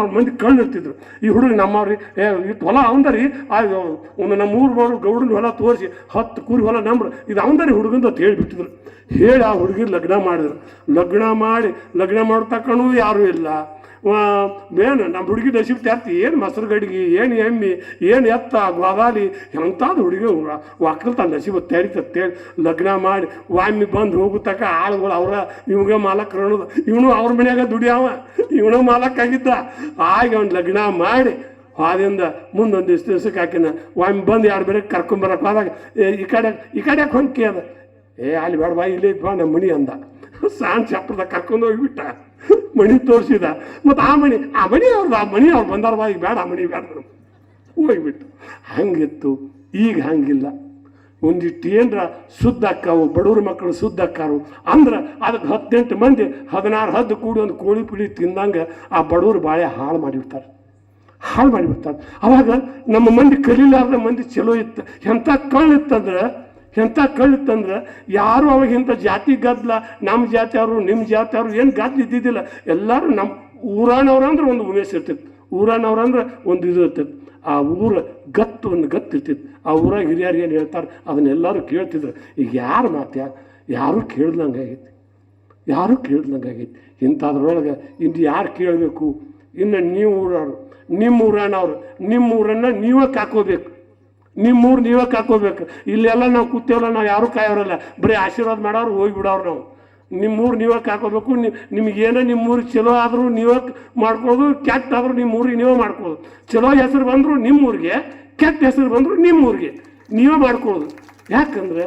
ಅವ್ರ ಮಂದಿ ಕಣ್ಣು ಇರ್ತಿದ್ರು. ಈ ಹುಡುಗ ನಮ್ಮವ್ರಿ, ಏ ಇಟ್ಟು ಹೊಲ ಅವಂದರಿ? ಒಂದು ನಮ್ಮ ಊರು ಬರೋ ಗೌಡನ ಹೊಲ ತೋರಿಸಿ, ಹತ್ತು ಕೂರಿ ಹೊಲ ನಂಬ್ರು ಇದು ಅವಂದರಿ ಹುಡುಗಂದು ಅಂತ ಹೇಳಿಬಿಟ್ಟಿದ್ರು. ಹೇಳಿ ಆ ಹುಡುಗಿ ಲಗ್ನ ಮಾಡಿದ್ರು. ಲಗ್ನ ಮಾಡಿ, ಲಗ್ನ ಮಾಡ್ತಕ್ಕೂ ಯಾರೂ ಇಲ್ಲ. ಏನು ನಮ್ಮ ಹುಡುಗಿ ನಸೀಬ್ ತ್ಯಾರ್ತಿ ಏನು ಮೊಸರು ಗಡಿಗೆ, ಏನು ಎಮ್ಮಿ, ಏನು ಎತ್ತ, ಗೋದಾಲಿ ಎಂಥದ್ದು ಹುಡುಗಿ ಒಕ್ಕಲ್ತ ನಸೀಬ ತೆರಿತತ್ತೆ ಲಗ್ನ ಮಾಡಿ, ವಾಮಿ ಬಂದು ಹೋಗುತ್ತಕ ಆಳುಗಳು ಅವರ, ಇವಾಗ ಮಾಲಕ್ ಇವನು ಅವ್ರ ಮನ್ಯಾಗ ದುಡಿಯಾವ, ಇವನು ಮಾಲಕ್ ಆಗಿದ್ದ. ಆಗ ಅವ್ನು ಲಗ್ನ ಮಾಡಿ ಆದಿಂದ ಮುಂದೊಂದು ದಿವ್ಸ ದಿವ್ಸಕ್ಕೆ ಹಾಕಿನ ಒಮ್ಮೆ ಬಂದು ಎರಡು ಬೇರೆ ಕರ್ಕೊಂಬರಕ್ಕೆ ಹೋದಾಗ ಈ ಕಡೆ ಈ ಕಡೆ ಹೊಂಕಿ ಅದ. ಏ, ಅಲ್ಲಿ ಬೇಡ ಬಾ ಇಲ್ಲೇ ಇದ್ವಾ ನಮ್ಮ ಮನಿ ಅಂದ. ಸಾನ್ ಚಪ್ಪದ ಕರ್ಕೊಂಡು ಹೋಗ್ಬಿಟ್ಟ. ಮಣಿ ತೋರಿಸಿದ. ಮತ್ತು ಆ ಮಣಿ ಆ ಮಣಿ ಅವ್ರದ್ದು ಆ ಮಣಿ ಅವ್ರು ಬಂದಾರವಾ ಈಗ ಬೇಡ, ಆ ಮಣಿ ಬೇಡ ಹೋಗ್ಬಿಟ್ಟು ಹಂಗಿತ್ತು. ಈಗ ಹಂಗಿಲ್ಲ. ಒಂದಿಷ್ಟು ಏನರ ಶುದ್ಧ ಅಕ್ಕಾವು, ಬಡವ್ರ ಮಕ್ಕಳು ಶುದ್ಧ ಅಕ್ಕಾರು. ಅಂದ್ರೆ ಅದಕ್ಕೆ ಹದಿನೆಂಟು ಮಂದಿ ಹದಿನಾರು ಹದ್ದು ಕೂಡಿ ಒಂದು ಕೋಳಿ ಪುಳಿ ತಿಂದಂಗೆ ಆ ಬಡವ್ರು ಬಾಳೆ ಹಾಳು ಮಾಡಿಬಿಡ್ತಾರೆ. ಹಾಳು ಮಾಡಿಬಿಡ್ತಾರೆ. ಅವಾಗ ನಮ್ಮ ಮಂದಿ ಕಲೀಲಾರ್ದ ಮಂದಿ ಚಲೋ ಇತ್ತು. ಎಂಥ ಕಳ್ಳು ಇತ್ತಂದ್ರೆ ಎಂಥ ಕಳ್ಳು ಇತ್ತಂದ್ರೆ ಯಾರು ಅವಾಗ ಇಂಥ ಜಾತಿ ಗದ್ದಲ ನಮ್ಮ ಜಾತಿಯವರು ನಿಮ್ಮ ಜಾತಿಯವರು ಏನು ಗದ್ದಲ ಇದ್ದಿದ್ದಿಲ್ಲ. ಎಲ್ಲರೂ ನಮ್ಮ ಊರಾನವ್ರು ಅಂದ್ರೆ ಒಂದು ಉಮೇಶ್ ಇರ್ತಿತ್ತು. ಊರಾನವ್ರು ಅಂದ್ರೆ ಒಂದು ಇದು ಇರ್ತಿತ್ತು. ಆ ಊರ ಗತ್ತು ಒಂದು ಗತ್ತು ಇರ್ತಿತ್ತು. ಆ ಊರಾಗ ಹಿರಿಯರು ಏನು ಹೇಳ್ತಾರೆ, ಅದನ್ನೆಲ್ಲರೂ ಕೇಳ್ತಿದ್ರು. ಈಗ ಯಾರು ಮಾತ್ಯಾ? ಯಾರೂ ಕೇಳ್ದಂಗೆ ಆಗೈತಿ? ಯಾರೂ ಕೇಳ್ದಂಗೆ ಆಗೈತಿ? ಇಂಥದ್ರೊಳಗೆ ಇನ್ನು ಯಾರು ಕೇಳಬೇಕು? ಇನ್ನು ನೀವು ಊರವರು ನಿಮ್ಮ ಊರನವ್ರು ನಿಮ್ಮ ಊರನ್ನು ನೀವೇ ಕಾಕೋಬೇಕು. ನಿಮ್ಮೂರು ನೀವೇ ಕಾಕೋಬೇಕು ಇಲ್ಲೆಲ್ಲ ನಾವು ಕೂತೇವಲ್ಲ, ನಾವು ಯಾರು ಕಾಯೋರಲ್ಲ. ಬರೀ ಆಶೀರ್ವಾದ ಮಾಡೋರು ಹೋಗಿಬಿಡೋರು ನಾವು. ನಿಮ್ಮ ನಿಮ್ಮೂರು ನೀವೇ ಕಾಕೋಬೇಕು ನಿಮ್ಮ ನಿಮ್ಮೂರಿಗೆ ಚಲೋ ಆದರೂ ನೀವೇ ಮಾಡ್ಕೊಳ್ಳೋದು, ಕೆಟ್ಟ ಆದರೂ ನಿಮ್ಮೂರಿಗೆ ನೀವೇ ಮಾಡ್ಕೊಳ್ಳೋದು. ಚಲೋ ಹೆಸರು ಬಂದರೂ ನಿಮ್ಮೂರಿಗೆ ಕೆಟ್ಟ ಹೆಸರು ಬಂದರೂ ನಿಮ್ಮೂರಿಗೆ ನೀವೇ ಮಾಡ್ಕೊಳ್ಳೋದು. ಯಾಕಂದ್ರೆ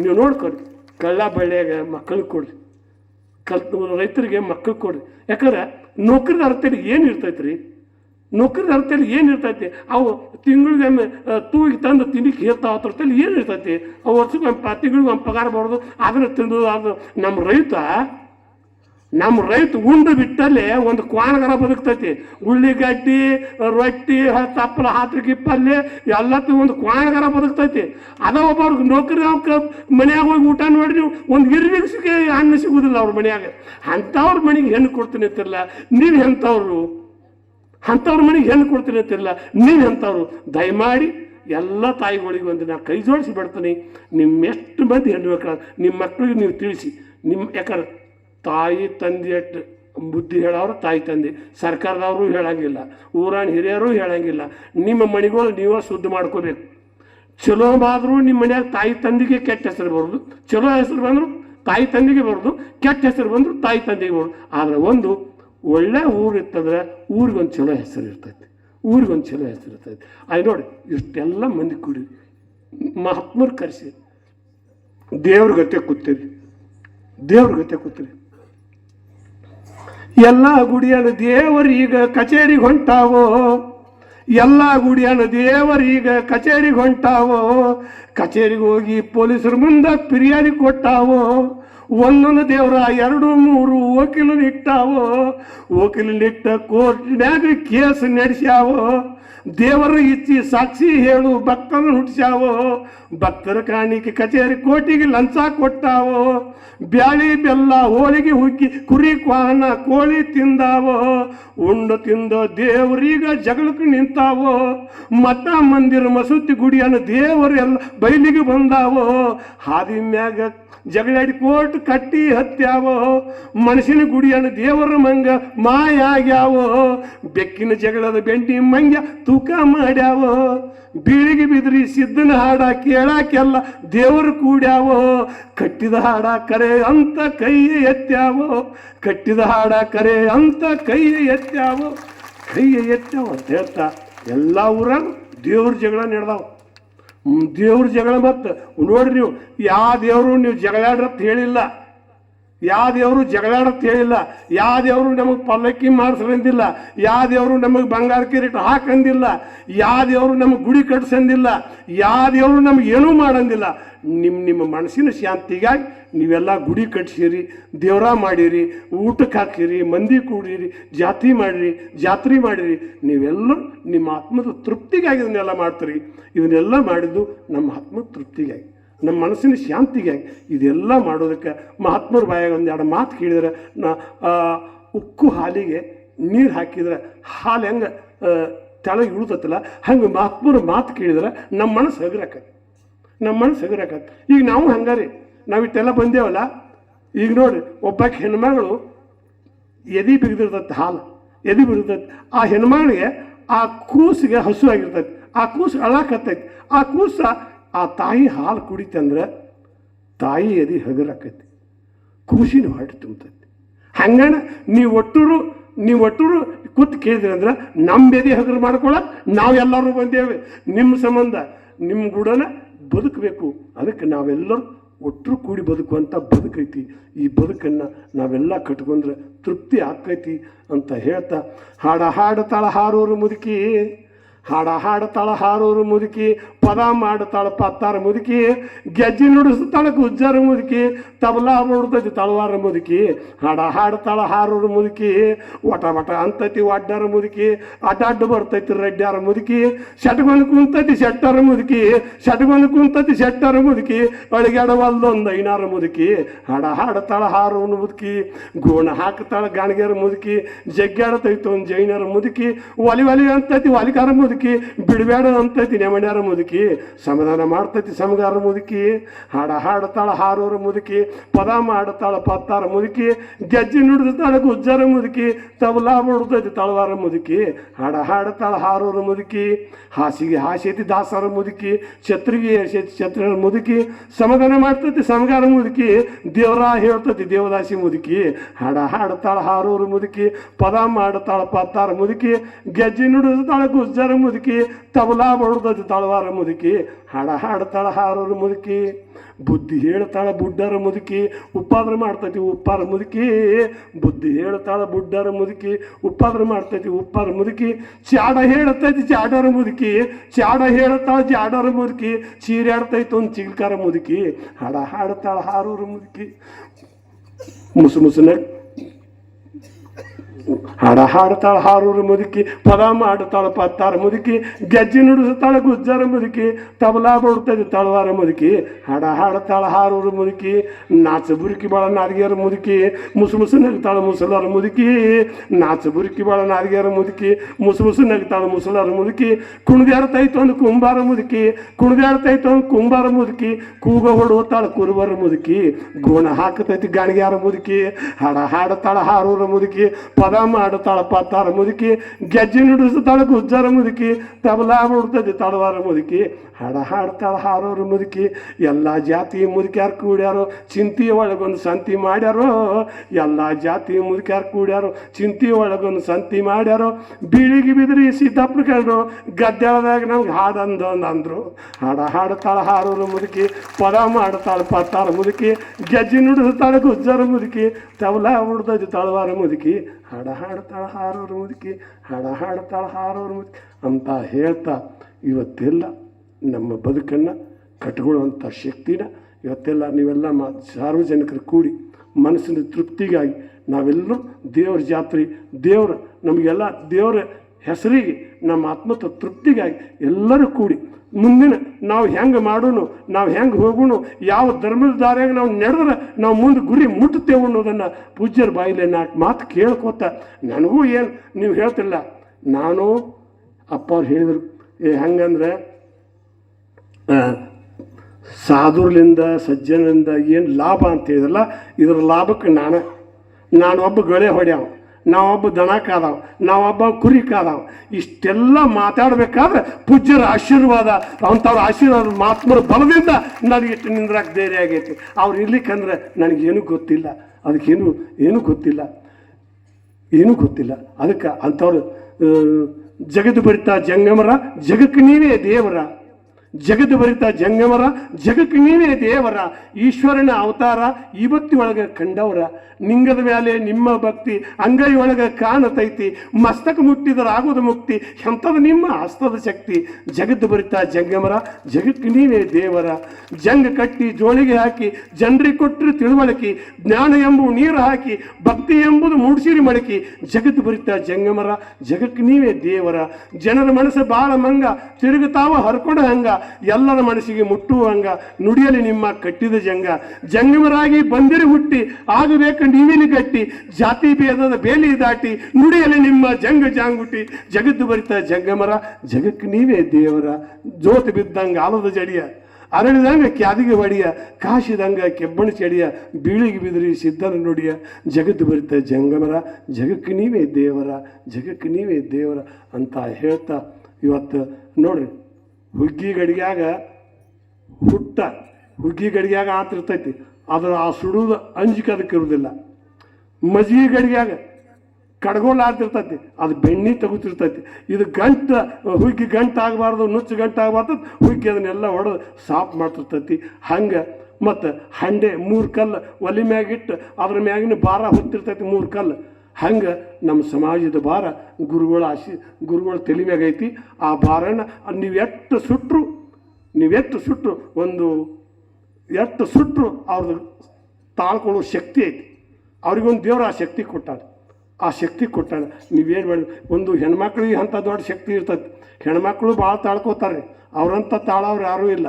ನೀವು ನೋಡ್ಕೊಡಿ ಕಳ್ಳ ಬಳ್ಳಿಯಾಗ ಮಕ್ಕಳಿಗೆ ಕೊಡ್ರಿ. ಕಲ್ ರೈತರಿಗೆ ಮಕ್ಕಳು ಕೊಡ್ರಿ. ಯಾಕಂದ್ರೆ ನೌಕರಿದ ಅರ್ಥ ಏನು ಇರ್ತೈತೆ ರೀ ನೌಕರಿದ ಅರ್ಥದಲ್ಲಿ ಏನು ಇರ್ತೈತಿ? ಅವು ತಿಂಗಳಿಗೆ ತೂಗಿ ತಂದು ತಿನ್ನಿಕ್ಕೆ ಹೇಳ್ತಾವ ಅರ್ಥದಲ್ಲಿ ಏನು ಇರ್ತೈತಿ? ಅವು ವರ್ಷಕ್ಕೆ ಒಂದು ತಿಂಗಳಿಗೆ ಒಂದು ಪಗಾರ ಬರೋದು ಅದನ್ನು ತಿಂದು ಅದು ನಮ್ಮ ರೈತ ನಮ್ಮ ರೈತ ಉಂಡು ಬಿಟ್ಟಲ್ಲೇ ಒಂದು ಕ್ವಾನಗರ ಬದುಕ್ತೈತಿ. ಉಳ್ಳಿಗಡ್ಡಿ, ರೊಟ್ಟಿ ತಪ್ಪಲ ಹಾತ್ರಿಕೆ ಪಲ್ಯ ಎಲ್ಲ ಒಂದು ಕ್ವಾನಗರ ಬದುಕ್ತೈತಿ. ಅದ ಒಬ್ಬವ್ರಿಗೆ ನೌಕರಿ ಮನ್ಯಾಗ ಹೋಗಿ ಊಟ ನೋಡಿ ನೀವು ಒಂದು ಗಿರ್ಮಿಗ್ಸಿಗೆ ಅನ್ನ ಸಿಗುದಿಲ್ಲ ಅವ್ರ ಮನ್ಯಾಗ. ಅಂಥವ್ರ ಮನೆಗೆ ಹೆಣ್ಣು ಕೊಡ್ತೀನಿ ಅಂತಿರಲ್ಲ ನೀವು ಎಂಥವ್ರು? ಅಂಥವ್ರ ಮನೆಗೆ ಹೆಣ್ಣು ಕೊಡ್ತೀನಿ ಅಂತಿರಲ್ಲ ನೀವು ಎಂಥವ್ರು ದಯಮಾಡಿ ಎಲ್ಲ ತಾಯಿಗಳಿಗೆ ಒಂದು ನಾನು ಕೈ ಜೋಡಿಸಿ ಬಿಡ್ತೀನಿ. ನಿಮ್ಮ ಎಷ್ಟು ಮಂದಿ ಹೆಣ್ಣು ಮಕ್ಕಳು ನಿಮ್ಮ ಮಕ್ಕಳಿಗೆ ನೀವು ತಿಳಿಸಿ. ನಿಮ್ಮ ಯಾಕಂದ್ರೆ ತಾಯಿ ತಂದೆ ಬುದ್ಧಿ ಹೇಳೋರು ತಾಯಿ ತಂದೆ. ಸರ್ಕಾರದವರು ಹೇಳಂಗಿಲ್ಲ ಊರಾಣ ಹಿರಿಯರು ಹೇಳಂಗಿಲ್ಲ. ನಿಮ್ಮ ಮನೆಗಳು ನೀವೇ ಶುದ್ಧ ಮಾಡ್ಕೋಬೇಕು. ಚಲೋ ಆದರೂ ನಿಮ್ಮ ಮನೆಯಾಗ ತಾಯಿ ತಂದೆಗೆ ಕೆಟ್ಟ ಹೆಸರು ಬರೋದು. ಚಲೋ ಹೆಸರು ಬಂದರೂ ತಾಯಿ ತಂದೆಗೆ ಬರೋದು, ಕೆಟ್ಟ ಹೆಸರು ಬಂದರೂ ತಾಯಿ ತಂದೆಗೆ ಬರೋದು. ಆದರೆ ಒಂದು ಒಳ್ಳೆ ಊರು ಇತ್ತಂದ್ರೆ ಊರಿಗೊಂದು ಚಲೋ ಹೆಸರು ಇರ್ತೈತಿ, ಊರಿಗೊಂದು ಚಲೋ ಹೆಸರು ಇರ್ತೈತಿ. ಅಲ್ಲಿ ನೋಡಿ ಇಷ್ಟೆಲ್ಲ ಮಂದಿ ಕುಡಿ ಮಹಾತ್ಮರು ಕರೆಸಿ, ದೇವ್ರ ಗತೆ ಕೂತೀರಿ, ದೇವ್ರ ಗತೆ ಕೂತೀರಿ. ಎಲ್ಲ ಗುಡಿಯನ ದೇವರೀಗ ಕಚೇರಿಗೆ ಹೊಂಟಾವೋ, ಎಲ್ಲ ಗುಡಿಯನ ದೇವರೀಗ ಕಚೇರಿಗೆ ಹೊಂಟಾವೋ, ಕಚೇರಿಗೆ ಹೋಗಿ ಪೊಲೀಸರ ಮುಂದೆ ಫಿರ್ಯಾದಿ ಕೊಟ್ಟಾವೋ ಒಂದೊಂದು ದೇವರ ಎರಡು ಮೂರು ವಕೀಲನಿಟ್ಟಾವೋ ವಕೀಲನಿಟ್ಟ ಕೋರ್ಟ್ನ್ಯಾಗ ಕೇಸ್ ನಡೆಸ್ಯಾವೋ, ದೇವರ ಇಚ್ಚಿ ಸಾಕ್ಷಿ ಹೇಳು ಭಕ್ತನ ಹುಟ್ಟಿಸ್ಯಾವೋ ಭಕ್ತರ ಕಾಣಿಕೆ ಕಚೇರಿ ಕೋಟಿಗೆ ಲಂಚ ಕೊಟ್ಟಾವೋ, ಬ್ಯಾಳಿ ಬೆಲ್ಲ ಹೋಳಿಗೆ ಹುಗ್ಗಿ ಕುರಿ ಕ್ವಾನ ಕೋಳಿ ತಿಂದಾವೋ, ಉಂಡು ತಿಂದ ದೇವರೀಗ ಜಗಳಕ್ಕೆ ನಿಂತಾವೋ, ಮಠ ಮಂದಿರ ಮಸೂತಿ ಗುಡಿಯನ್ನು ದೇವರೆಲ್ಲ ಬಯಲಿಗೆ ಬಂದಾವೋ ಹಾದಿ ಮ್ಯಾಗ ಜಗಳಾಡಿ ಕೋಟ್ ಕಟ್ಟಿ ಹತ್ಯಾವೋ? ಮನುಷ್ಯನ ಗುಡಿಯನ್ನು ದೇವರ ಮಂಗ ಮಾಯಾಗ್ಯಾವೋ ಬೆಕ್ಕಿನ ಜಗಳದ ಬೆಂಡಿ ಮಂಗ್ಯ ತೂಕ ಮಾಡ್ಯಾವೋ? ಬೀಳಿಗೆ ಬಿದ್ರಿ ಸಿದ್ದನ ಹಾಡ ಕೇಳಾಕೆಲ್ಲ ದೇವರು ಕೂಡ್ಯಾವೋ? ಕಟ್ಟಿದ ಹಾಡ ಕರೆ ಅಂತ ಕೈ ಎತ್ತ್ಯಾವೋ ಕಟ್ಟಿದ ಹಾಡ ಕರೆ ಅಂತ ಕೈ ಎತ್ಯಾವೋ? ಕೈ ಎತ್ತ್ಯಾವ ಅಂತ ಹೇಳ್ತಾ, ಎಲ್ಲ ಊರಾಗ ದೇವ್ರ ಜಗಳ ನಡೆದಾವ. ದೇವ್ರ ಜಗಳ ಮತ್ತು. ನೋಡ್ರಿ ನೀವು ಯಾವ ದೇವರು ನೀವು ಜಗಳಾಡ್ರತ್ ಹೇಳಿಲ್ಲ. ಯಾವ ದೇವರು ಜಗಳಾಡತ್ ಹೇಳಿಲ್ಲ. ಯಾವ ದೇವರು ನಮಗೆ ಪಲ್ಲಕ್ಕಿ ಮಾಡಿಸ್ರಂದಿಲ್ಲ ಯಾವ ದೇವರು ನಮಗೆ ಬಂಗಾರ ಕಿರೀಟ ಹಾಕಂದಿಲ್ಲ. ಯಾವ ದೇವರು ನಮಗೆ ಗುಡಿ ಕಟ್ಸಂದಿಲ್ಲ. ಯಾವ ದೇವರು ನಮ್ಗೆ ಏನೂ ಮಾಡಂದಿಲ್ಲ. ನಿಮ್ಮ ನಿಮ್ಮ ಮನಸ್ಸಿನ ಶಾಂತಿಗಾಗಿ ನೀವೆಲ್ಲ ಗುಡಿ ಕಟ್ಸಿರಿ, ದೇವ್ರ ಮಾಡಿರಿ, ಊಟಕ್ಕೆ ಹಾಕಿರಿ, ಮಂದಿ ಕೂಡಿರಿ ಜಾತಿ ಮಾಡಿರಿ, ಜಾತ್ರೆ ಮಾಡಿರಿ. ನೀವೆಲ್ಲರೂ ನಿಮ್ಮ ಆತ್ಮದ ತೃಪ್ತಿಗಾಗಿ ಇದನ್ನೆಲ್ಲ ಮಾಡ್ತೀರಿ. ಇದನ್ನೆಲ್ಲ ಮಾಡಿದ್ದು ನಮ್ಮ ಆತ್ಮದ ತೃಪ್ತಿಗಾಗಿ, ನಮ್ಮ ಮನಸ್ಸಿನ ಶಾಂತಿಗಾಗಿ. ಇದೆಲ್ಲ ಮಾಡೋದಕ್ಕೆ ಮಹಾತ್ಮರ ಬಾಯಾಗ ಒಂದು ಎರಡು ಮಾತು ಕೇಳಿದ್ರೆ. ನಾ ಉಕ್ಕು ಹಾಲಿಗೆ ನೀರು ಹಾಕಿದ್ರೆ ಹಾಲು ಹೆಂಗೆ ತೆಳಗೆ ಉಳಿತತ್ತಲ್ಲ ಹಂಗೆ ಮಹಾತ್ಮರ ಮಾತು ಕೇಳಿದ್ರೆ. ನಮ್ಮ ಮನಸ್ಸು ಹಗರಾಕತ್ತೆ. ನಮ್ಮ ಮನಸ್ಸು ಹಗರಾಕತ್ತೆ ಈಗ ನಾವು ಹಂಗಾರಿ ನಾವು ಇಟ್ಟೆಲ್ಲ ಬಂದೇವಲ್ಲ, ಈಗ ನೋಡಿ ಒಬ್ಬಾಕೆ ಹೆಣ್ಮಗಳು ಎದಿ ಬಿಗಿದಿರ್ತೈತೆ ಹಾಲು, ಎದಿ ಬಿಗಿರ್ತೈತೆ ಆ ಹೆಣ್ಮಗಳಿಗೆ ಆ ಕೂಸಿಗೆ ಹಸು ಆಗಿರ್ತೈತೆ, ಆ ಕೂಸು ಅಳಾಕತ್ತೈತಿ. ಆ ಕೂಸ, ಆ ತಾಯಿ ಹಾಲು ಕುಡಿತಂದ್ರೆ ತಾಯಿ ಎದಿ ಹಗರಾಕೈತಿ, ಕೂಸಿನ ಹೊಟ್ಟೆ ತುಂಬತೈತಿ. ಹಂಗಣ, ನೀವು ಒಟ್ಟರು ನೀವು ಒಟ್ಟರು ಕೂತು ಕೇಳಿದ್ರಿ ಅಂದ್ರೆ ನಮ್ಮ ಬೆದಿ ಹಗರು ಮಾಡ್ಕೊಳ್ಳೋಕೆ ನಾವೆಲ್ಲರೂ ಬಂದೇವೆ. ನಿಮ್ಮ ಸಂಬಂಧ, ನಿಮ್ಮ ಗುಡನ ಬದುಕಬೇಕು. ಅದಕ್ಕೆ ನಾವೆಲ್ಲರೂ ಒಟ್ಟರು ಕೂಡಿ ಬದುಕುವಂಥ ಬದುಕೈತಿ ಈ ಬದುಕನ್ನು ನಾವೆಲ್ಲ ಕಟ್ಕೊಂಡ್ರೆ ತೃಪ್ತಿ ಆಕೈತಿ ಅಂತ ಹೇಳ್ತಾ, ಹಾಡ ಹಾಡ ಹಾಡತಾಳ ಹಾರೋರು ಮುದುಕಿ. ಹಾಡ ಹಾಡತಾಳ ಹಾರೋರು ಮುದುಕಿ, ಪದ ಮಾಡತಾಳ ಪತ್ತಾರ ಮುದುಕಿ, ಗೆಜ್ಜೆ ನುಡಿಸ್ತಾಳ ಗುಜ್ಜರ ಮುದುಕಿ, ತಬಲಾ ನೋಡ್ತೈತಿ ತಳವಾರ ಮುದುಕಿ, ಹಾಡ ಹಾಡತಾಳ ಹಾರೋರು ಮುದುಕಿ, ವಟ ವಟ ಅಂತೈತಿ ಒಡ್ಡಾರ ಮುದುಕಿ, ಅಡ್ಡಾಡ್ಡ ಬರ್ತೈತಿ ರೆಡ್ಡಾರ ಮುದುಕಿ, ಶಟ್ಗೊಂದು ಕುಂತೈತಿ ಶೆಟ್ಟಾರ ಮುದುಕಿ, ಶಟ್ಗೊಂದು ಕುಂತೈತಿ ಶೆಟ್ಟಾರ ಮುದುಕಿ ಅಳಿಗಾಡವಲ್ದೊಂದು ಐನಾರ ಮುದುಕಿ, ಹಾಡ ಹಾಡತಾಳ ಹಾರೋನು ಮುದುಕಿ, ಗೋಣ ಹಾಕ್ತಾಳ ಗಾಣಿಗೆರ ಮುದುಕಿ ಜಗ್ಗಾಡತೈತಿ ಒಂದು ಜೈನರ ಮುದುಕಿ, ಒಲಿ ಒಲಿ ಅಂತೈತಿ ಒಲಿಕಾರ ಮುದುಕಿ. ಬಿಡಬೇಡ ಅಂತೈತಿ ನೆಮಣ್ಯಾರ ಮುದುಕಿ. ಸಮಾಧಾನ ಮಾಡ್ತೈತಿ ಸಮಗಾರ ಮುದುಕಿ. ಹಾಡ ಹಾಡತಾಳ ಹಾರೋರ ಮುದುಕಿ. ಪದ ಮಾಡತಾಳ ಪತ್ತಾರ ಮುದುಕಿ. ಗೆಜ್ಜೆ ನುಡಿತಾಳ ಗುಜ್ಜರ ಮುದುಕಿ. ತಬಲಾ ಬಿಡ್ತೈತಿ ತಳವಾರ ಮುದುಕಿ. ಹಾಡ ಹಾಡತಾಳ ಹಾರೋರ ಮುದುಕಿ. ಹಾಸಿಗೆ ಹಾಸೈತಿ ದಾಸರ ಮುದುಕಿ. ಛತ್ರಿಗೆ ಏರ್ಸೈತಿ ಛತ್ರ ಮುದುಕಿ. ಸಮಾಧಾನ ಮಾಡ್ತೈತಿ ಸಮಗಾರ ಮುದುಕಿ. ದೇವರ ಹೇಳ್ತೈತಿ ದೇವದಾಸಿ ಮುದುಕಿ. ಹಾಡ ಹಾಡತಾಳ ಹಾರೋರು ಮುದುಕಿ. ಪದ ಮಾಡತಾಳ ಪತ್ತಾರ ಮುದುಕಿ. ಗೆಜ್ಜೆ ನುಡಿಸ್ತಾಳ ಗುಜ್ಜರ ಮುದುಕಿ, ತಬಲಾ ಬಡ್ದೈತಿ ತಳವಾರ ಮುದುಕಿ, ಹಾಡ ಹಾಡ್ತಾಳ ಹಾರೋರು ಮುದುಕಿ, ಬುದ್ಧಿ ಹೇಳ್ತಾಳ ಬುಡ್ಡರ ಮುದುಕಿ, ಉಪ್ಪಾದ್ರ ಮಾಡ್ತೈತಿ ಉಪ್ಪಾರ ಮುದುಕಿ, ಬುದ್ಧಿ ಹೇಳ್ತಾಳ ಬುಡ್ಡರ ಮುದುಕಿ, ಉಪ್ಪಾದ್ರ ಮಾಡ್ತೈತಿ ಉಪ್ಪಾರ ಮುದುಕಿ, ಚಾಡ ಹೇಳ್ತೈತಿ ಚಾಡರ ಮುದುಕಿ, ಚಾಡ ಹೇಳ್ತಾಳ ಜಾಡರ ಮುದುಕಿ ಚೀರಾಡ್ತೈತಿ ಒಂದು ಚಿಲ್ಕಾರ ಮುದುಕಿ, ಹಾಡ ಹಾಡ್ತಾಳ ಹಾರೋರು ಮುದುಕಿ. ಮುಸು ಮುಸುನ ಹಾಡ ಹಾಡ್ತಾಳೆ ಹಾರೂರು ಮುದುಕಿ, ಪದ ಮಾಡ್ತಾಳೆ ಪತ್ತಾರ ಮುದುಕಿ, ಗೆಜ್ಜೆ ನುಡಿಸ್ತಾಳೆ ಗುಜ್ಜರ ಮುದುಕಿ, ತಬಲಾ ಬಡ್ತೈತಿ ತಳವಾರ ಮುದುಕಿ ಹಾಡ ಹಾಡ್ತಾಳೆ ಹಾರೂರು ಮುದುಕಿ, ನಾಚ ಬುರುಕಿ ಬಾಳ ನಾರಿಗೆಯರ ಮುದುಕಿ, ಮುಸು ಮುಸು ನಗ್ತಾಳ ಮುಸಲರ ಮುದುಕಿ, ನಾಚ ಬುರುಕಿ ಬಾಳ ನಾರಿಗೆಯರ ಮುದುಕಿ, ಮುಸು ಮುಸು ನಗ್ತಾಳ ಮುಸಲರ ಮುದುಕಿ ಕುಣಿದಾಡ್ತೈತು ಒಂದು ಕುಂಬಾರ ಮುದುಕಿ ಕುಣಿದಾಡ್ತೈತು ಒಂದು ಕುಂಬಾರ ಮುದುಕಿ, ಕೂಗ ತಾಳ ಕುರುಬರ ಮುದುಕಿ, ಗೋಣ ಹಾಕತೈತಿ ಗಾಣಿಗ್ಯಾರ ಮುದುಕಿ ಹಾಡ ಹಾಡತಾಳ ಹಾರೂರ ಮುದುಕಿ, ಪದ ಮಾಡುತ್ತಾಳ ಪತ್ತಾರ ಮುದುಕಿ ಗೆಜ್ಜೆ ನುಡಿಸ್ತಾಳ ಗುಜ್ಜರ ಮುದುಕಿ ತಬಲಾ ಬಿಡ್ತೈತಿ ತಳವಾರ ಮುದುಕಿ ಹಾಡ ಹಾಡ್ತಾಳ ಹಾರೋರು ಮುದುಕಿ ಎಲ್ಲ ಜಾತಿ ಮುದುಕ್ಯಾರು ಕೂಡ್ಯಾರೋ ಚಿಂತಿ ಒಳಗೊಂದು ಸಂತಿ ಮಾಡ್ಯಾರೋ ಎಲ್ಲ ಜಾತಿ ಮುದುಕ್ಯಾರು ಕೂಡ್ಯಾರೋ ಚಿಂತಿ ಒಳಗೊಂದು ಸಂತಿ ಮಾಡ್ಯಾರೋ ಬೀಳಿಗೆ ಬಿದ್ರಿ ಸಿದ್ದಪ್ಪನ ಕಂಡ್ರು ಗದ್ದೆಳದಾಗ ನಮ್ಗೆ ಹಾಡಂದು ಅಂದ್ರು ಹಾಡ ಹಾಡ್ತಾಳ ಹಾರೋರು ಮುದುಕಿ ಪದ ಮಾಡ್ತಾಳ ಪತ್ತಾರ ಮುದುಕಿ ಗೆಜ್ಜೆ ನುಡಿಸ್ತಾಳ ಗುಜ್ಜರ ಮುದುಕಿ ತಬಲಾ ಬಿಡ್ತೈತಿ ತಳವಾರ ಮುದುಕಿ ಹಾಡ ಹಾಡ್ತಾಳೆ ಹಾರೋರು ಮುದುಕಿ, ಹಾಡ ಹಾಡ್ತಾಳೆ ಹಾರೋರು ಮುದುಕಿ ಅಂತ ಹೇಳ್ತಾ ಇವತ್ತೆಲ್ಲ ನಮ್ಮ ಬದುಕನ್ನು ಕಟ್ಕೊಳ್ಳುವಂಥ ಶಕ್ತಿನ ಇವತ್ತೆಲ್ಲ ನೀವೆಲ್ಲ ಮಾ ಸಾರ್ವಜನಿಕರು ಕೂಡಿ ಮನಸ್ಸಿನ ತೃಪ್ತಿಗಾಗಿ ನಾವೆಲ್ಲರೂ ದೇವ್ರ ಜಾತ್ರೆ, ದೇವ್ರ ನಮಗೆಲ್ಲ ದೇವರ ಹೆಸರಿಗೆ, ನಮ್ಮ ಆತ್ಮತ ತೃಪ್ತಿಗಾಗಿ ಎಲ್ಲರೂ ಕೂಡಿ ಮುಂದಿನ ನಾವು ಹೆಂಗೆ ಮಾಡೋಣ, ನಾವು ಹೆಂಗೆ ಹೋಗೋಣ, ಯಾವ ಧರ್ಮದ ದಾರಿಯಾಗ ನಾವು ನಡೆದ್ರೆ ನಾವು ಮುಂದೆ ಗುರಿ ಮುಟ್ಟುತ್ತೇವೆ ಅನ್ನೋದನ್ನು ಪೂಜ್ಯರ ಬಾಯಿಲೆ ನಾಲ್ಕು ಮಾತು ಕೇಳ್ಕೊತ ನನಗೂ ಏನು ನೀವು ಹೇಳ್ತಿಲ್ಲ. ನಾನು ಅಪ್ಪ ಅವ್ರು ಹೇಳಿದರು, ಏ, ಹೆಂಗಂದ್ರೆ ಸಾಧುರ್ಲಿಂದ, ಸಜ್ಜನರಿಂದ ಏನು ಲಾಭ ಅಂತ ಹೇಳಿದ್ರಲ್ಲ, ಇದ್ರ ಲಾಭಕ್ಕೆ ನಾನು ನಾನು ಒಬ್ಬ ಗಳೆ ಹೊಡ್ಯಾವ. ನಾವೊಬ್ಬ ದನ ಕಾದಾವ ನಾವೊಬ್ಬ ಕುರಿ ಕಾದಾವ ಇಷ್ಟೆಲ್ಲ ಮಾತಾಡಬೇಕಾದ್ರೆ ಪೂಜ್ಯರ ಆಶೀರ್ವಾದ, ಅಂಥವ್ರ ಆಶೀರ್ವಾದ ಮಾತ್ಮರ ಬಲದಿಂದ ನನಗೆ ಇಟ್ಟು ನಿಂದ್ರಾಕ ಧೈರ್ಯ ಆಗೈತಿ. ಅವ್ರು ಇರ್ಲಿಕ್ಕಂದ್ರೆ ನನಗೇನು ಗೊತ್ತಿಲ್ಲ. ಅದಕ್ಕೇನು, ಏನೂ ಗೊತ್ತಿಲ್ಲ. ಏನೂ ಗೊತ್ತಿಲ್ಲ. ಅದಕ್ಕೆ ಅಂಥವ್ರು ಜಗದು ಬರಿತಾ ಜಂಗಮರ, ಜಗಕ್ಕೆ ನೀವೇ ದೇವರ. ಬರಿತಾ ಜಂಗಮರ, ಜಗಕ್ಕೆ ನೀವೇ ದೇವರ, ಈಶ್ವರನ ಅವತಾರ, ಈ ಭಕ್ತಿ ಒಳಗೆ ಕಂಡವರ. ನಿಂಗದ ಮೇಲೆ ನಿಮ್ಮ ಭಕ್ತಿ ಅಂಗೈ ಒಳಗೆ ಕಾಣತೈತಿ. ಮಸ್ತಕ ಮುಟ್ಟಿದರೆ ಆಗೋದು ಮುಕ್ತಿ ಎಂಥದ್ದು ನಿಮ್ಮ ಹಸ್ತದ ಶಕ್ತಿ. ಜಗದ್ಭರಿತ ಜಂಗಮರ, ಜಗಕ್ಕೆ ನೀವೇ ದೇವರ. ಜಂಗ ಕಟ್ಟಿ ಜೋಳಿಗೆ ಹಾಕಿ, ಜನರಿಗೆ ಕೊಟ್ಟರೆ ತಿಳುವಳಿಕೆ, ಜ್ಞಾನ ಎಂಬುವ ನೀರು ಹಾಕಿ, ಭಕ್ತಿ ಎಂಬುದು ಮೂಡಿಸಿರಿ ಮಡಕಿ. ಜಗತ್ತು ಬರಿತಾ ಜಂಗಮರ, ಜಗಕ್ಕೆ ನೀವೇ ದೇವರ. ಜನರ ಮನಸ್ಸು ಬಾಳ ಮಂಗ ತಿರುಗುತ್ತಾವ ಹರ್ಕೊಡ ಹಂಗ. ಎಲ್ಲರ ಮನಸ್ಸಿಗೆ ಮುಟ್ಟುವಂಗ ನುಡಿಯಲಿ ನಿಮ್ಮ ಕಟ್ಟಿದ ಜಂಗ. ಜಂಗಮರಾಗಿ ಬಂದಿರಿ ಹುಟ್ಟಿ, ಆಗಬೇಕು ನೀವಿಲಿ ಗಟ್ಟಿ, ಜಾತಿ ಭೇದದ ಬೇಲಿ ದಾಟಿ, ನುಡಿಯಲಿ ನಿಮ್ಮ ಜಂಗ ಜಾಂಗುಟಿ. ಜಗದ್ದು ಬರಿತ ಜಂಗಮರ, ಜಗಕ್ಕೆ ನೀವೇ ದೇವರ. ಜೋತ್ ಬಿದ್ದಂಗ ಆಲದ ಜಡಿಯ, ಅರಳಿದಂಗ ಕ್ಯಾದಿಗೆ ಹೊಡಿಯ, ಕಾಶಿದಂಗ ಕೆಬ್ಬಣ ಚಡಿಯ, ಬೀಳಿಗೆ ಬಿದಿರಿ ಸಿದ್ಧನ ನುಡಿಯ. ಜಗತ್ತು ಬರಿತ ಜಂಗಮರ, ಜಗಕ್ಕೆ ನೀವೇ ದೇವರ, ಜಗಕ್ಕೆ ನೀವೇ ದೇವರ ಅಂತ ಹೇಳ್ತಾ ಇವತ್ತು ನೋಡ್ರಿ. ಹುಗ್ಗಿ ಗಡಿಗ್ಯಾಗ ಹುಟ್ಟ ಹುಗ್ಗಿ ಗಡಿಗ್ಯಾಗ ಆತಿರ್ತೈತಿ ಅದು ಆ ಸುಡುವುದು ಅಂಜಿಕೆ ಅದಕ್ಕೆ ಇರುವುದಿಲ್ಲ ಮಜ್ಗಿ ಗಡಿಗ್ಯಾಗ ಕಡ್ಗೋಲ್ ಆತಿರ್ತೈತಿ ಅದು ಬೆಣ್ಣೆ ತಗೋತಿರ್ತೈತಿ. ಇದು ಗಂಟ, ಹುಗ್ಗಿ ಗಂಟು ಆಗಬಾರ್ದು, ನುಚ್ಚು ಗಂಟು ಆಗಬಾರ್ದು, ಹುಗ್ಗಿ ಅದನ್ನೆಲ್ಲ ಹೊಡೆದು ಸಾಫ್ ಮಾಡ್ತಿರ್ತೈತಿ. ಹಂಗೆ ಮತ್ತು ಹಂಡೆ ಮೂರು ಕಲ್ಲು ಒಲಿ ಮ್ಯಾಗಿಟ್ಟು ಅದ್ರ ಮ್ಯಾಗಿನ ಭಾರ ಹೊತ್ತಿರ್ತೈತಿ ಮೂರು ಕಲ್ಲು. ಹಂಗೆ ನಮ್ಮ ಸಮಾಜದ ಭಾರ ಗುರುಗಳ ಆಶಿ, ಗುರುಗಳ ತಲೆ ಆ ಭಾರನ ನೀವು ಎಷ್ಟು ಸುಟ್ಟರು ನೀವೆಷ್ಟು ಸುಟ್ಟರು ಒಂದು ಎಷ್ಟು ಸುಟ್ಟರು ಅವ್ರದ್ದು ತಾಳ್ಕೊಳ್ಳೋ ಶಕ್ತಿ ಐತಿ. ಅವ್ರಿಗೊಂದು ದೇವ್ರು ಆ ಶಕ್ತಿ ಕೊಟ್ಟಾರೆ. ಆ ಶಕ್ತಿ ಕೊಟ್ಟಾರೆ. ನೀವೇನು ಮಾಡಿ, ಒಂದು ಹೆಣ್ಮಕ್ಳಿಗೆ ಅಂಥ ದೊಡ್ಡ ಶಕ್ತಿ ಇರ್ತದೆ ಹೆಣ್ಮಕ್ಳು ಭಾಳ ತಾಳ್ಕೋತಾರೆ ಅವ್ರಂಥ ತಾಳವ್ರು ಯಾರೂ ಇಲ್ಲ.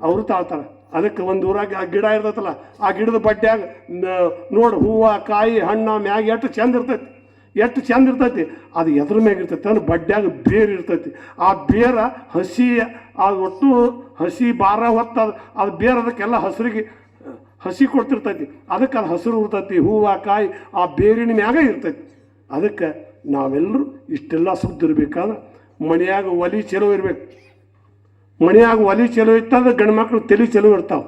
ಅವರು ತಾಳ್ತಾರೆ. ಅದಕ್ಕೆ ಒಂದು ಊರಾಗ ಆ ಗಿಡ ಇರ್ತೈತಲ್ಲ, ಆ ಗಿಡದ ಬಡ್ಡ್ಯಾಗ ನೋಡು ಹೂವು, ಕಾಯಿ, ಹಣ್ಣು, ಮ್ಯಾಗ ಎಷ್ಟು ಚಂದ ಇರ್ತೈತಿ. ಎಷ್ಟು ಚಂದ ಇರ್ತೈತಿ. ಅದು ಎದ್ರ ಮ್ಯಾಗ ಇರ್ತೈತಿ ಅಂದ್ರೆ ಬಡ್ಡ್ಯಾಗ ಬೇರು ಇರ್ತೈತಿ. ಆ ಬೇರ ಹಸಿ, ಆ ಒಟ್ಟು ಹಸಿ ಬಾರ ಹೊತ್ತ ಅದು ಬೇರೆ ಅದಕ್ಕೆಲ್ಲ ಹಸಿರಿಗೆ, ಹಸಿ ಕೊಡ್ತಿರ್ತೈತಿ. ಅದಕ್ಕೆ ಅದು ಹಸಿರು ಇರ್ತೈತಿ, ಹೂವು, ಕಾಯಿ, ಆ ಬೇರಿನ ಮ್ಯಾಗ ಇರ್ತೈತಿ. ಅದಕ್ಕೆ ನಾವೆಲ್ಲರೂ ಇಷ್ಟೆಲ್ಲ ಸುದ್ದಿರ್ಬೇಕಾದ್ರೆ ಮನೆಯಾಗ ಒಲಿ ಚಲೋ ಇರ್ಬೇಕು. ಮನೆಯಾಗ ಒಲಿ ಚಲೋ ಇತ್ತಂದ್ರೆ ಗಂಡು ಮಕ್ಳು ತಲೆ ಚಲೋ ಇರ್ತಾವೆ.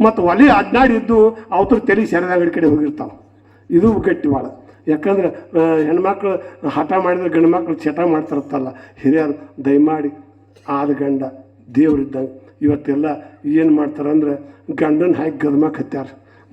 ಮತ್ತು ಒಲಿ ಅಡ್ಡಾಡಿದ್ದು ಅವತ್ರ ತಲೆ ಸೆರೆದಾಗ ಕಡೆ ಹೋಗಿರ್ತಾವೆ. ಇದು ಗಟ್ಟಿ ಭಾಳ ಯಾಕಂದ್ರೆ ಹೆಣ್ಮಕ್ಳು ಹಠ ಮಾಡಿದ್ರೆ ಗಂಡು ಮಕ್ಳು ಚಟ ಮಾಡ್ತಿರ್ತಲ್ಲ ಹಿರಿಯರು ದಯಮಾಡಿ ಆದ ಗಂಡ ದೇವ್ರಿದ್ದಂಗೆ ಇವತ್ತೆಲ್ಲ ಏನು ಮಾಡ್ತಾರಂದ್ರೆ ಗಂಡನ ಹಾಕಿ ಗದ್ಮಕ್ಕೆ ಹತ್ಯಾರ.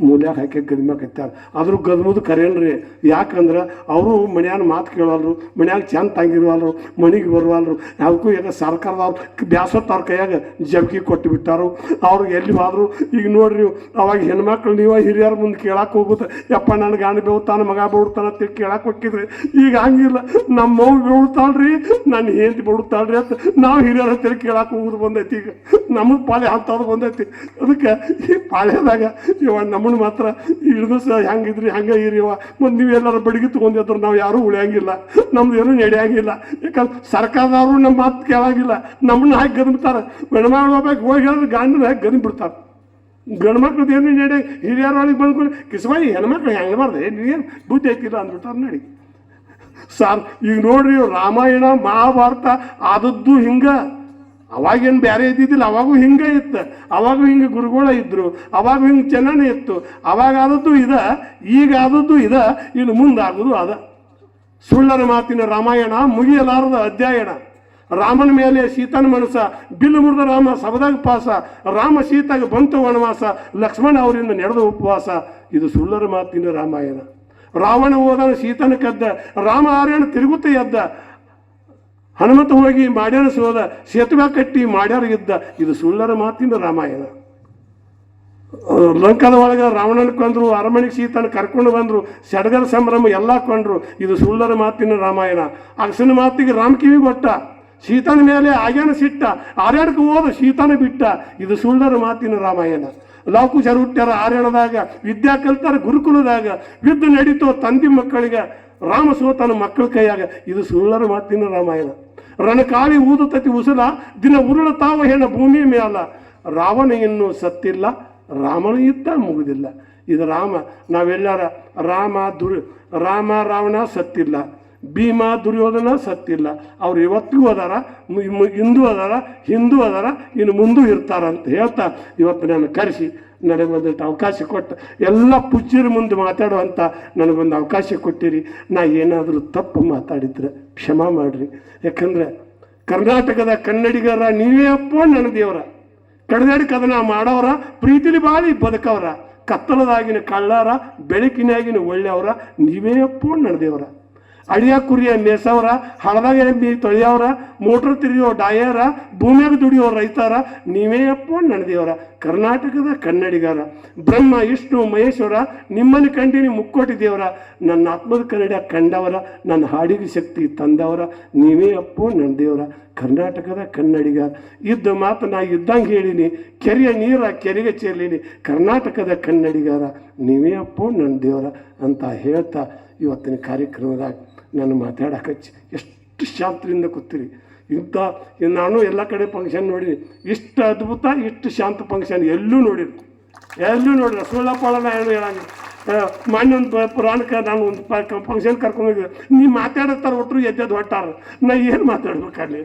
ಮೂಲ್ಯಾಗ ಹಾಕಿ ಗದ್ಮ್ಯಾಗ ಆದರೂ ಗದ್ಮದು ಕರೆಯಲ್ರಿ. ಯಾಕಂದ್ರೆ ಅವರು ಮನ್ಯಾನ ಮಾತು ಕೇಳಲ್ರು, ಮನ್ಯಾಗ ಚಂದ ತಂಗಿರುವಲ್ರು, ಮನೆಗೆ ಬರುವಲ್ರು ಯಾವಕ್ಕೂ ಈಗ ಸರ್ಕಾರದವ್ರು ಬ್ಯಾಸತ್ತವ್ರ ಕೈಯಾಗ ಜಬ್ಕಿ ಕೊಟ್ಟು ಬಿಟ್ಟಾರು. ಅವ್ರಿಗೆ ಎಲ್ಲಿ ಹೋದ್ರು, ಈಗ ನೋಡ್ರಿ, ಅವಾಗ ಹೆಣ್ಮಕ್ಳು ನೀವು ಹಿರಿಯರ ಮುಂದೆ ಕೇಳಕ್ಕೆ ಹೋಗುತ್ತೆ ಯಪ್ಪ ನನ್ನ ಗಾಂಡ ಬೇವ್ತಾನ, ಮಗ ಬೇಡ್ತಾನ ಅಂತ ಕೇಳಕ್ಕೆ ಹೋಗಿದ್ರಿ ಈಗ ಹಂಗಿಲ್ಲ, ನಮ್ಮ ಮಗು ಬೇಡ್ತಾಳ್ರಿ ನನ್ನ ಹೆಂಡತಿ ಬೇಡ್ತಾಳ್ರಿ ಅಂತ ನಾವು ಹಿರಿಯರ ಹತ್ತಿರ ಕೇಳಕ್ಕೆ ಹೋಗೋದು ಬಂದೈತಿ ಈಗ. ನಮ್ಮ ಪಾಳೆ ಹತ್ತೋದು ಬಂದೈತಿ. ಅದಕ್ಕೆ ಈ ಪಾಳ್ಯದಾಗ ಇವ ನಮ್ಮನ್ನ ಮಾತ್ರ ಹಿಡಿದು ಸಹ ಹೆಂಗಿದ್ರಿ ಹಂಗೆ ಇರಿವ ಮತ್ತು ನೀವೆಲ್ಲರೂ ಬಡಿಗೆ ತೊಗೊಂಡಿದ್ರು ನಾವು ಯಾರೂ ಉಳಿಯಂಗಿಲ್ಲ. ನಮ್ದು ಏನೂ ನಡೆಯಂಗಿಲ್ಲ. ಯಾಕಂದ್ರೆ ಸರ್ಕಾರದವರು ನಮ್ಮ ಮಾತು ಕೇಳಾಗಿಲ್ಲ. ನಮ್ಮನ್ನ ಹಾಕಿ ಗದ್ಬಿಡ್ತಾರೆ ಹೆಣ್ಮಕ್ಳು ಹೋಗ್ಬೇಕು ಹೋಗಿ ಹೇಳಿದ್ರೆ ಗಾಂಡನ ಹಾಕಿ ಗದ್ಮ್ ಬಿಡ್ತಾರೆ. ಏನು ನಡೆ? ಹಿರಿಯರೊಳಗೆ ಬಂದ್ಕೊಂಡು ಕಿಸಬಾಯಿ ಹೆಣ್ಮಕ್ಳು ಹೆಂಗೆ ಬಾರ್ದೆ ನೀವೇನು ಬುದ್ಧಿ ಐತಿಲ್ಲ ಅಂದ್ಬಿಡ್ತಾರೆ ನಡಿ. ಸಾರ್, ಈಗ ನೋಡ್ರಿ ರಾಮಾಯಣ, ಮಹಾಭಾರತ ಆದದ್ದು ಹಿಂಗ. ಅವಾಗೇನು ಬೇರೆ ಇದ್ದಿದ್ದಿಲ್ಲ, ಅವಾಗೂ ಹಿಂಗೆ ಇತ್ತು. ಅವಾಗೂ ಹಿಂಗೆ ಗುರುಗಳ ಇದ್ದರು ಅವಾಗ ಹಿಂಗೆ ಚೆನ್ನಾಗಿ ಇತ್ತು. ಅವಾಗ ಆದದ್ದು ಇದ ಈಗ ಆದದ್ದು ಇದ, ಇನ್ನು ಮುಂದಾಗೋದು ಅದ. ಸುಳ್ಳರ ಮಾತಿನ ರಾಮಾಯಣ ಮುಗಿಯಲಾರದ ಅಧ್ಯಾಯನ. ರಾಮನ ಮೇಲೆ ಸೀತನ ಮನಸ ಬಿಲ್ಲು ಮುರಿದ ರಾಮ ಸಬದಾಗ ಪಾಸ, ರಾಮ ಸೀತಾಗ ಬಂತು ವನವಾಸ, ಲಕ್ಷ್ಮಣ ಅವರಿಂದ ನಡೆದ ಉಪವಾಸ. ಇದು ಸುಳ್ಳರ ಮಾತಿನ ರಾಮಾಯಣ. ರಾವಣ ಹೋದನ ಸೀತನ ಕದ್ದ, ರಾಮ ಆರ್ಯನ ತಿರುಗುತ್ತ ಎದ್ದ ಹನುಮಂತ ಹೋಗಿ ಮಾಡ್ಯಾರ ಸೋದ ಸೇತುವೆ ಕಟ್ಟಿ ಮಾಡ್ಯಾರ ಇದ್ದ ಇದು ಸುಳ್ಳರ ಮಾತಿನ ರಾಮಾಯಣ. ಲಂಕದ ಒಳಗೆ ರಾವಣನ ಕೊಂದ್ರು, ಅರಮನೆಗೆ ಸೀತನ ಕರ್ಕೊಂಡು ಬಂದ್ರು ಸಡಗರ ಸಂಭ್ರಮ ಎಲ್ಲ ಕೊಂಡ್ರು. ಇದು ಸುಳ್ಳರ ಮಾತಿನ ರಾಮಾಯಣ. ಅಗಸನ ಮಾತಿಗೆ ರಾಮ ಕಿವಿ ಕೊಟ್ಟ. ಸೀತನ ಮೇಲೆ ಆಗ್ಯಾನ ಸಿಟ್ಟ. ಆರ್ಯಾಡಕ್ಕೆ ಹೋದ ಸೀತನ ಬಿಟ್ಟ. ಇದು ಸುಳ್ಳರ ಮಾತಿನ ರಾಮಾಯಣ. ಲವಕುಶರ ಹುಟ್ಟ್ಯಾರ ಆರ್ಯಾಣದಾಗ ವಿದ್ಯಾ ಕಲ್ತಾರ ಗುರುಕುಲದಾಗ, ಯುದ್ಧ ನಡೀತೋ ತಂದಿ ಮಕ್ಕಳಿಗೆ, ರಾಮ ಸೋತನ ಮಕ್ಕಳ ಕೈಯಾಗ. ಇದು ಸುಳ್ಳರ ಮಾತಿನ ರಾಮಾಯಣ. ರಣಕಾಳಿ ಊದುತತಿ ಉಸುಲ, ದಿನ ಉರುಳ ತಾವ ಹೆಣ ಭೂಮಿ ಮೇಲ. ರಾವಣ ಇನ್ನೂ ಸತ್ತಿಲ್ಲ, ರಾಮನ ಯುದ್ಧ ಮುಗುದಿಲ್ಲ. ಇದು ರಾಮ ನಾವೆಲ್ಲರ ರಾಮ ದುರ್, ರಾಮ ರಾವಣ ಸತ್ತಿಲ್ಲ, ಭೀಮ ದುರ್ಯೋಧನ ಸತ್ತಿಲ್ಲ. ಅವ್ರು ಇವತ್ತಿಗೂ ಅದಾರ ಹಿಂದೂ ಅದಾರ ಹಿಂದೂ ಅದಾರ, ಇನ್ನು ಮುಂದೂ ಇರ್ತಾರ ಅಂತ ಹೇಳ್ತಾ ಇವತ್ತು ನಾನು ಕರೆಸಿ. ನನಗೆ ಅವಕಾಶ ಕೊಟ್ಟು ಎಲ್ಲ ಪೂಜ್ಯರ ಮುಂದೆ ಮಾತಾಡುವಂಥ ನನಗೊಂದು ಅವಕಾಶ ಕೊಟ್ಟಿರಿ. ನಾ ಏನಾದರೂ ತಪ್ಪು ಮಾತಾಡಿದ್ರೆ ಕ್ಷಮ ಮಾಡಿರಿ. ಯಾಕಂದ್ರೆ ಕರ್ನಾಟಕದ ಕನ್ನಡಿಗರ ನೀವೇ ಅಪ್ಪ ನನ್ನ ದೇವರ. ಕಡದಾಡಿಕ ಅದನ್ನ ಮಾಡೋರ, ಪ್ರೀತಿಲಿ ಬಾಳಿ ಬದುಕವರ. ಕತ್ತಲದಾಗಿನ ಕಳ್ಳಾರ, ಬೆಳಕಿನಾಗಿನ ಒಳ್ಳೆಯವರ, ನೀವೇ ಅಪ್ಪ ನನ್ನ ದೇವರ. ಅಡಿಯ ಕುರಿಯ ಮೇಸವ್ರ ಹಳದಾಗ ಎಮ್ಮಿ ತೊಳೆಯವ್ರ, ಮೋಟ್ರ್ ತಿರುಗಿಯೋ ಡಾಯರ, ಭೂಮಿಯಾಗ ದುಡಿಯೋ ರೈತರ, ನೀವೇ ಅಪ್ಪ ನಡೆದಿಯವರ ಕರ್ನಾಟಕದ ಕನ್ನಡಿಗರ. ಬ್ರಹ್ಮ, ವಿಷ್ಣು, ಮಹೇಶ್ವರ, ನಿಮ್ಮನ್ನು ಕಂಡಿನಿ ಮುಕ್ಕೋಟಿ ದೇವರ. ನನ್ನ ಆತ್ಮದ ಕನ್ನಡ ಕಂಡವರ, ನನ್ನ ಹಾಡಿಗೆ ಶಕ್ತಿ ತಂದವರ, ನೀವೇ ಅಪ್ಪ ನನ್ನ ದೇವರ. ಕರ್ನಾಟಕದ ಕನ್ನಡಿಗ. ಇದ್ದ ಮಾತು ನಾ ಇದ್ದಂಗೆ ಹೇಳಿನಿ, ಕೆರೆಯ ನೀರ ಕೆರೆಗೆ ಚೇರ್ಲಿನಿ, ಕರ್ನಾಟಕದ ಕನ್ನಡಿಗರ. ನೀವೇ ಅಪ್ಪ ನನ್ನ ದೇವರ ಅಂತ ಹೇಳ್ತಾ ಇವತ್ತಿನ ಕಾರ್ಯಕ್ರಮದಾಗ ನಾನು ಮಾತಾಡೋಕೆ ಎಷ್ಟು ಶಾಂತದಿಂದ ಕೂತೀರಿ. ಇಂಥ, ನಾನು ಎಲ್ಲ ಕಡೆ ಫಂಕ್ಷನ್ ನೋಡಿನಿ ಇಷ್ಟು ಅದ್ಭುತ, ಇಷ್ಟು ಶಾಂತ ಫಂಕ್ಷನ್ ಎಲ್ಲೂ ನೋಡಿರಿ ಎಲ್ಲೂ ನೋಡಿರಿ ಸುಳ್ಳಪ್ಪಳ ಏನು ಹೇಳಂಗಿಲ್ಲ ಮೊನ್ನೆ ಒಂದು ಪುರಾಣಕ್ಕೆ ನಾನು ಒಂದು ಫಂಕ್ಷನ್ ಕರ್ಕೊಂಡೋಗಿದ್ದೆ ನೀವು ಮಾತಾಡತ್ತಾರ ಒಟ್ಟರು ಎದ್ದೆದ್ದು ಹೊಟ್ಟಾರ ನಾ ಏನು ಮಾತಾಡ್ಬೇಕಲ್ಲಿ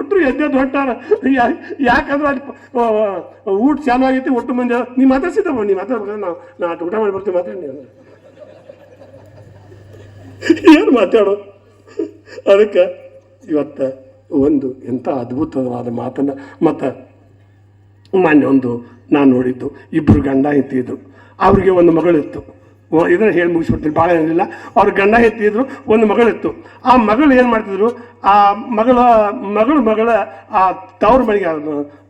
ಒಟ್ಟರು ಎದ್ದೆದ್ದು ಹೊಟ್ಟಾರ ಯಾಕಂದ್ರೆ ಅಲ್ಲಿ ಊಟ ಚಾಲು ಆಗೈತಿ, ಒಟ್ಟು ಮಂದಿ ನೀವು ಮಾತಾಡ್ಸಿದ್ದಮ್ಮ ನೀವು ಮಾತಾಡ್ಬೇಕು ನಾವು ನಾ ಊಟ ಮಾಡಿ ಬರ್ತೀವಿ ಮಾತಾಡಿ ಏನು ಮಾತಾಡೋ? ಅದಕ್ಕೆ ಇವತ್ತು ಒಂದು ಎಂಥ ಅದ್ಭುತವಾದ ಮಾತನ್ನು, ಮತ್ತು ಮೊನ್ನೆ ಒಂದು ನಾನು ನೋಡಿದ್ದು ಇಬ್ಬರು ಗಂಡ ಹೆತ್ತಿದ್ರು ಅವ್ರಿಗೆ ಒಂದು ಮಗಳಿತ್ತು. ಇದನ್ನು ಹೇಳಿ ಮುಗಿಸ್ಬಿಡ್ತೀನಿ ಭಾಳ ಏನಿಲ್ಲ ಅವ್ರ ಗಂಡ ಹೆತ್ತಿದ್ರು ಒಂದು ಮಗಳಿತ್ತು. ಆ ಮಗಳು ಏನು ಮಾಡ್ತಿದ್ರು? ಆ ಮಗಳ, ಮಗಳು ಮಗಳ, ಆ ತವ್ರ ಮನೆಗೆ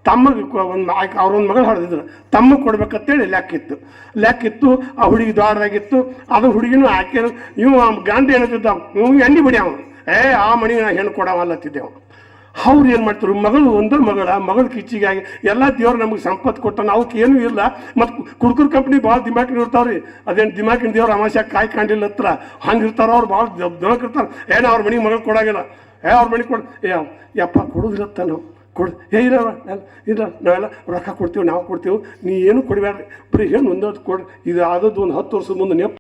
ತಮ್ಮಗೆ ಒಂದು ಅವ್ರೊಂದು ಮಗಳು ಹೊಡೆದಿದ್ರು. ತಮ್ಮಗೆ ಕೊಡ್ಬೇಕಂತೇಳಿ ಲೆಕ್ಕಿತ್ತು ಲೆಕ್ಕಿತ್ತು ಆ ಹುಡುಗಿ ದ್ವಾರದಾಗಿತ್ತು, ಅದು ಹುಡುಗಿನೂ ಆಕೆ ಇವು ಆ ಗಂಡ ಏನಂತಿದ್ದ ಇವ್ ಎಣ್ಣೆ ಬಿಡಿ ಅವನು. ಏ, ಆ ಮಣಿ ನಾ ಹೆಣ್ಣು ಕೊಡವಲ್ಲತ್ತಿದ್ದೆ ಅವನು. ಅವ್ರು ಏನು ಮಾಡ್ತಾರೆ ಮಗಳು ಒಂದು ಮಗಳ ಮಗಳ ಕಿಚ್ಚಿಗಾಗಿ ಎಲ್ಲ ದೇವ್ರು ನಮಗೆ ಸಂಪತ್ತು ಕೊಟ್ಟಾನ ಅವಕ್ಕೆ ಏನೂ ಇಲ್ಲ. ಮತ್ತು ಕುಡ್ಕುರ್ ಕಂಪ್ನಿ ಭಾಳ ದಿಮಾಕಿನ ಇರ್ತಾವ್ರಿ. ಅದೇನು ದಿಮಾಕಿನ ದೇವ್ರು ಅಮಾಶ್ಯ ಕಾಯಿ ಕಾಂಡಿಲ್ಲ ಹತ್ರ. ಹಂಗೆ ಇರ್ತಾರ ಅವ್ರು ಭಾಳ ದೊಡ್ಡ ಇರ್ತಾರೆ. ಏನೋ ಅವ್ರ ಮನೆಗೆ ಮಗಳು ಕೊಡೋಂಗಿಲ್ಲ. ಏ, ಅವ್ರ ಮನೆಗೆ ಕೊಡ ಏ ಯಪ್ಪ ಕೊಡೋದಿರತ್ತ ನಾವು ಕೊಡು ಏ ಇಲ್ಲ ಇಲ್ಲ, ನಾವೆಲ್ಲ ರೊಕ್ಕ ಕೊಡ್ತೀವಿ ನಾವು ಕೊಡ್ತೀವಿ ನೀ ಏನು ಕೊಡಬೇಡ್ರಿ ಬರೀ ಏನು ಒಂದೊಂದು ಕೊಡ್ರಿ ಇದು ಆದದ್ದು ಒಂದು ಹತ್ತು ವರ್ಷದ ಮುಂದೆ ನೆಪ್